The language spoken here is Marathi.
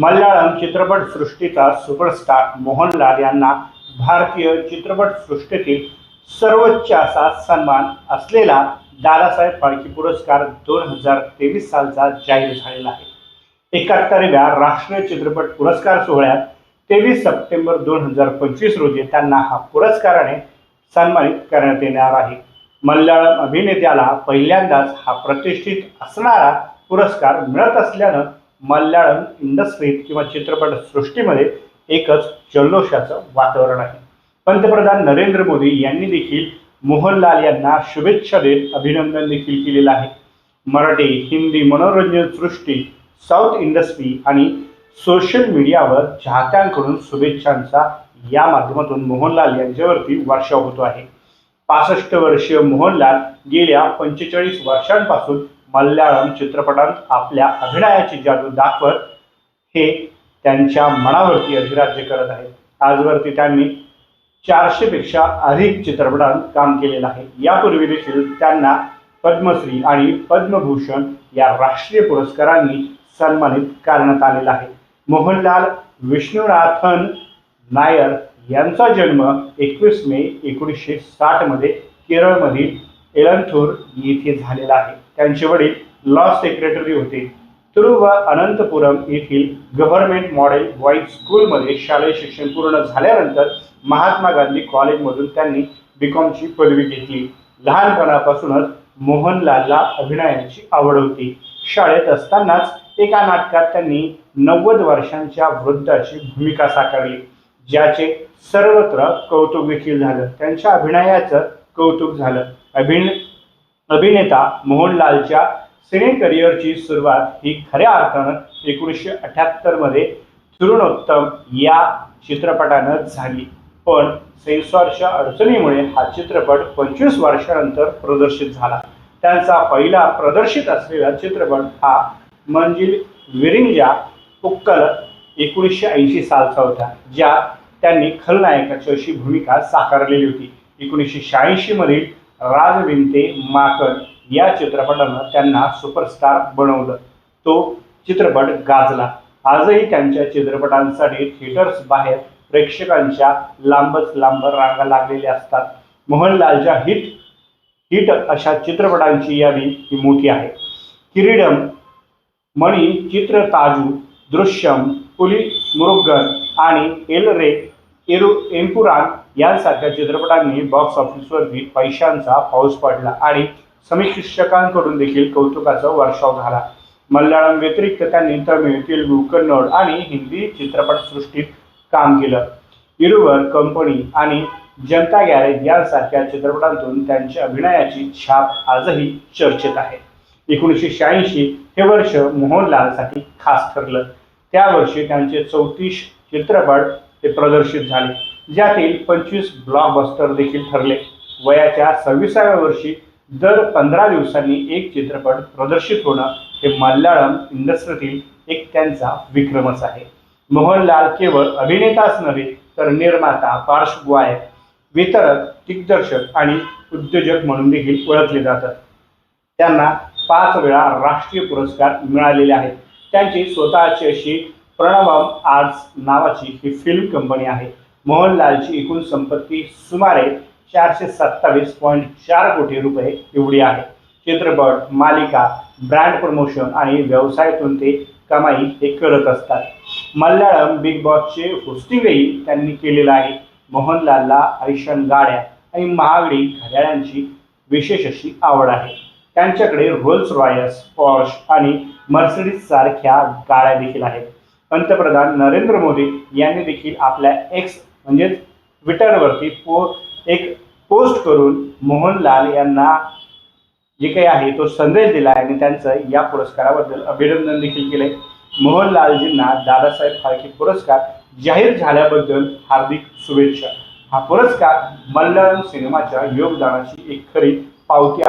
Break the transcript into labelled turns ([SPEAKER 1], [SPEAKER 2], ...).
[SPEAKER 1] मल्याळम चित्रपटसृष्टीचा सुपरस्टार मोहनलाल यांना भारतीय चित्रपटसृष्टीतील सर्वोच्च असा सन्मान असलेला दादासाहेब फाळके पुरस्कार दोन हजार तेवीस सालचा जाहीर झालेला आहे. एकाहत्तराव्या राष्ट्रीय चित्रपट पुरस्कार सोहळ्यात तेवीस सप्टेंबर दोन हजार पंचवीस रोजी त्यांना हा पुरस्काराने सन्मानित करण्यात येणार आहे. मल्याळम अभिनेत्याला पहिल्यांदाच हा प्रतिष्ठित असणारा पुरस्कार मिळत असल्यानं मल्याळम इंडस्ट्रीत किंवा चित्रपटसृष्टीमध्ये एकच जल्लोषाचं वातावरण आहे. पंतप्रधान नरेंद्र मोदी यांनी देखील मोहनलाल यांना शुभेच्छा देत अभिनंदन देखील केलेलं आहे. मराठी हिंदी मनोरंजन सृष्टी साऊथ इंडस्ट्री आणि सोशल मीडियावर चाहत्यांकडून शुभेच्छांचा या माध्यमातून मोहनलाल यांच्यावरती वर्षाव होतो आहे. पासष्ट वर्षीय मोहनलाल गेल्या पंचेचाळीस वर्षांपासून मल्याळम चित्रपटात आपल्या अभिनयाची जादू दाखवत हे त्यांच्या मनावरती अधिराज्य करत आहेत. आजवरती त्यांनी चारशेपेक्षा अधिक चित्रपटात काम केलेलं आहे. यापूर्वी देखील त्यांना पद्मश्री आणि पद्मभूषण या राष्ट्रीय पुरस्कारांनी सन्मानित करण्यात आलेला आहे. मोहनलाल विष्णुनाथन नायर यांचा जन्म एकवीस मे एकोणीसशे साठमध्ये केरळमधील एलंथूर येथे झालेला आहे. त्यांचे वडील लॉ सेक्रेटरी होते. तिरुवअनंतपुरम येथील गव्हर्नमेंट मॉडेल बॉईज स्कूलमध्ये शालेय शिक्षण पूर्ण झाल्यानंतर महात्मा गांधी कॉलेजमधून त्यांनी बी कॉमची पदवी घेतली. लहानपणापासूनच मोहनलालला अभिनयाची आवड होती. शाळेत असतानाच एका नाटकात त्यांनी नव्वद वर्षांच्या वृद्धाची भूमिका साकारली ज्याचे सर्वत्र कौतुक देखील झालं. त्यांच्या अभिनयाचं कौतुक झालं. अभिनय अभिनेता मोहनलालच्या सिने करिअरची सुरुवात ही खऱ्या अर्थानं एकोणीसशे अठ्याहत्तरमध्ये तिरुणोत्तम या चित्रपटानं झाली. पण सेन्सॉरच्या अडचणीमुळे हा चित्रपट पंचवीस वर्षानंतर प्रदर्शित झाला. त्यांचा पहिला प्रदर्शित असलेला चित्रपट हा मंजिल विरिंजा उक्कल एकोणीसशे ऐंशी सालचा होता ज्यात त्यांनी खलनायकाची अशी भूमिका साकारलेली होती. एकोणीसशे शहाऐंशी मधील राजविंते माकड या चित्रपटानं त्यांना सुपरस्टार बनवलं. तो चित्रपट गाजला. आजही त्यांच्या चित्रपटांसाठी थिएटर्स बाहेर प्रेक्षकांच्या लांबच लांब रांगा लागलेल्या असतात. मोहनलालच्या हिट हिट अशा चित्रपटांची यादी ही मोठी आहे. किरीडम मणी चित्र ताजू दृश्यम पुली मुरुगन आणि एल रे एरु एम्पुरान यांसारख्या चित्रपटांनी बॉक्स ऑफिसवरती पैशांचा पाऊस पडला आणि समीक्षकांकडून देखील कौतुकाचा वर्षाव झाला. मल्याळम व्यतिरिक्त त्यांनी तमिळ तेलुगू कन्नड आणि हिंदी चित्रपटसृष्टीत काम केलं. इरुवर कंपनी आणि जनता गॅरेज यांसारख्या चित्रपटांतून त्यांच्या अभिनयाची छाप आजही चर्चेत आहे. एकोणीसशे शहाऐंशी हे वर्ष मोहनलालसाठी खास ठरलं. त्या वर्षी त्यांचे चौतीस चित्रपट हे प्रदर्शित झाले. ज्यातील पंचवीस ब्लॉकबस्टर देखील ठरले. वयाच्या सव्वीसाव्या वर्षी दर पंधरा दिवसांनी एक चित्रपट प्रदर्शित होणं हे मल्याळम इंडस्ट्रीतील एक त्यांचा विक्रमच आहे. मोहनलाल केवळ अभिनेताच नव्हे तर निर्माता पार्श्वगायक वितरक दिग्दर्शक आणि उद्योजक म्हणून देखील ओळखले जातात. त्यांना पाच वेळा राष्ट्रीय पुरस्कार मिळालेले आहेत. त्यांची स्वतःची अशी प्रणवम आर्ट्स नावाची ही फिल्म कंपनी आहे. मोहनलालची एकूण संपत्ती सुमारे चारशे सत्तावीस पॉईंट चार कोटी रुपये एवढी आहे. चित्रपट मालिका ब्रँड प्रमोशन आणि व्यवसायातून ते कमाई हे करत असतात. मल्याळम बिग बॉसचे होस्टिंगही त्यांनी केलेलं आहे. मोहनलालला आयुष्यान गाड्या आणि महागडी घड्याळांची विशेष अशी आवड आहे. त्यांच्याकडे रोल्स रॉयस पॉश आणि मर्सिडीज सारख्या गाड्या देखील आहेत. पंतप्रधान नरेंद्र मोदी यांनी देखील आपल्या एक्स म्हणजेच ट्विटरवरती पो एक पोस्ट करून मोहनलाल यांना जे काही आहे तो संदेश दिला आणि त्यांचं या पुरस्काराबद्दल अभिनंदन देखील केले मोहनलालजींना दादासाहेब फाळके पुरस्कार जाहीर झाल्याबद्दल हार्दिक शुभेच्छा. हा पुरस्कार मल्याळम सिनेमाच्या योगदानाची एक खरी पावती आहे.